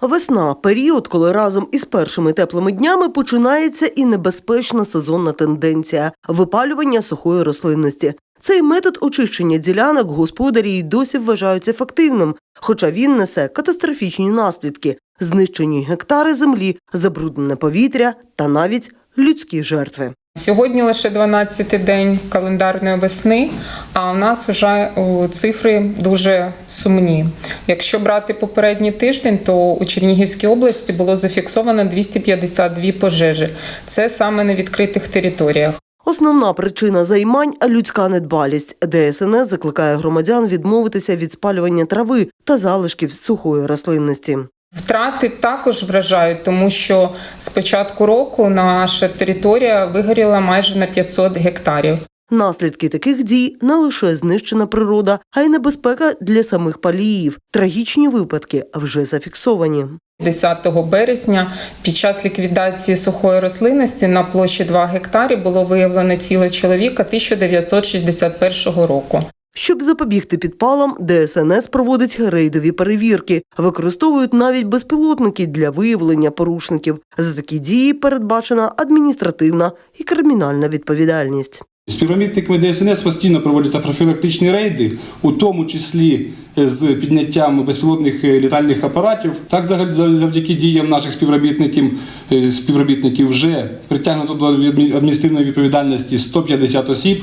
Весна період, коли разом із першими теплими днями починається і небезпечна сезонна тенденція випалювання сухої рослинності. Цей метод очищення ділянок господарі й досі вважають ефективним, хоча він несе катастрофічні наслідки: знищені гектари землі, забруднене повітря та навіть людські жертви. Сьогодні лише 12-й день календарної весни, а у нас вже цифри дуже сумні. Якщо брати попередній тиждень, то у Чернігівській області було зафіксовано 252 пожежі. Це саме на відкритих територіях. Основна причина займань людська недбалість. ДСНС закликає громадян відмовитися від спалювання трави та залишків сухої рослинності. Втрати також вражають, тому що з початку року наша територія вигоріла майже на 500 гектарів. Наслідки таких дій не лише знищена природа, а й небезпека для самих паліїв. Трагічні випадки вже зафіксовані. 10 березня під час ліквідації сухої рослинності на площі 2 гектарі було виявлено тіло чоловіка 1961 року. Щоб запобігти підпалам, ДСНС проводить рейдові перевірки, використовують навіть безпілотники для виявлення порушників. За такі дії передбачена адміністративна і кримінальна відповідальність. Співробітниками ДСНС постійно проводяться профілактичні рейди, у тому числі е, з підняттям безпілотних е, літальних апаратів. Так, завдяки діям наших співробітників, е, співробітників вже притягнуто до адмі- адміністративної відповідальності 150 осіб.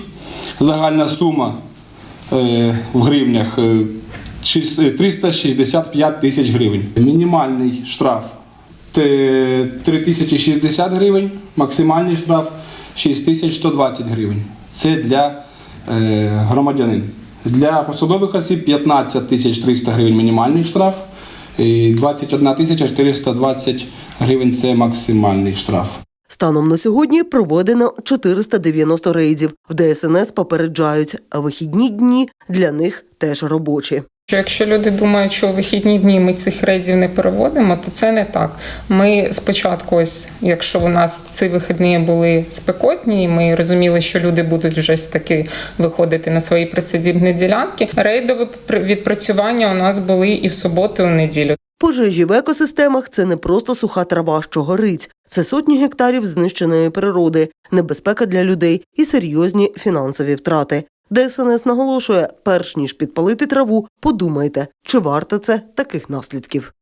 Загальна сума в гривнях е, шість- е, 365 тисяч гривень. Мінімальний штраф те- 3060 гривень, максимальний штраф 6120 гривень. Це для е, громадянин. Для посадових осіб 15 тисяч 300 гривень мінімальний штраф, і 21 тисяча 420 гривень це максимальний штраф. Станом на сьогодні проведено 490 рейдів. В ДСНС попереджають, а вихідні дні для них теж робочі. Якщо люди думають, що у вихідні дні ми цих рейдів не переводимо, то це не так. Ми спочатку, ось якщо у нас ці вихідні були спекотні, ми розуміли, що люди будуть вже таки виходити на свої присадібні ділянки. Рейдові пр- відпрацювання у нас були і в суботу, і в неділю. Пожежі в екосистемах це не просто суха трава, що горить. Це сотні гектарів знищеної природи, небезпека для людей і серйозні фінансові втрати. ДСНС наголошує, перш ніж підпалити траву, подумайте, чи варто це таких наслідків.